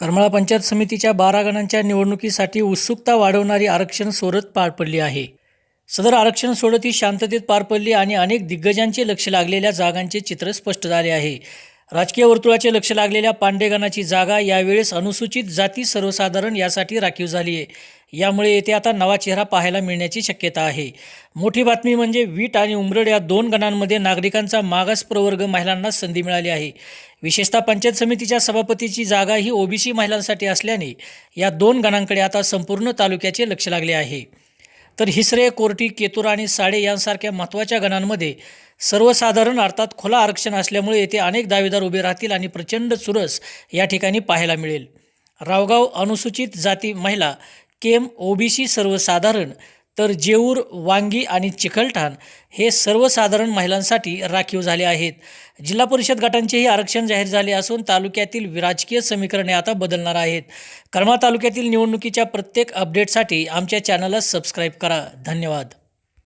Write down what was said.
करमाळा पंचायत समितीच्या बारा गणांच्या निवडणुकीसाठी उत्सुकता वाढवणारी आरक्षण सोडत पार पडली आहे. सदर आरक्षण सोडत ही शांततेत पार पडली आणि अनेक दिग्गजांचे लक्ष लागलेल्या जागांचे चित्र स्पष्ट झाले आहे. राजकीय वर्तुळाचे लक्ष लागलेल्या पांडेगणाची जागा यावेळेस अनुसूचित जाती सर्वसाधारण यासाठी राखीव झाली आहे. यामुळे येथे आता नवा चेहरा पाहायला मिळण्याची शक्यता आहे. मोठी बातमी म्हणजे वीट आणि उमरड या दोन गणांमध्ये नागरिकांचा मागास प्रवर्ग महिलांना संधी मिळाली आहे. विशेषतः पंचायत समितीच्या सभापतीची जागा ही ओबीसी महिलांसाठी असल्याने या दोन गणांकडे आता संपूर्ण तालुक्याचे लक्ष लागले आहे. तर हिसरे कोर्टी केतूर आणि साडे यांसारख्या महत्त्वाच्या गणांमध्ये सर्वसाधारण अर्थात खुला आरक्षण असल्यामुळे येथे अनेक दावेदार उभे राहतील आणि प्रचंड चुरस या ठिकाणी पाहायला मिळेल. रावगाव अनुसूचित जाती महिला केम ओबीसी सर्वसाधारण तर जेऊर वांगी आणि चिखलठाण हे सर्वसाधारण महिलांसाठी राखीव झाले आहेत. जिल्हा परिषद गटांचेही आरक्षण जाहीर झाले असून तालुक्यातील राजकीय समीकरणे आता बदलणार आहेत. करमाळा तालुक्यातील निवडणुकीच्या प्रत्येक अपडेटसाठी आमच्या चॅनलला सबस्क्राईब करा. धन्यवाद.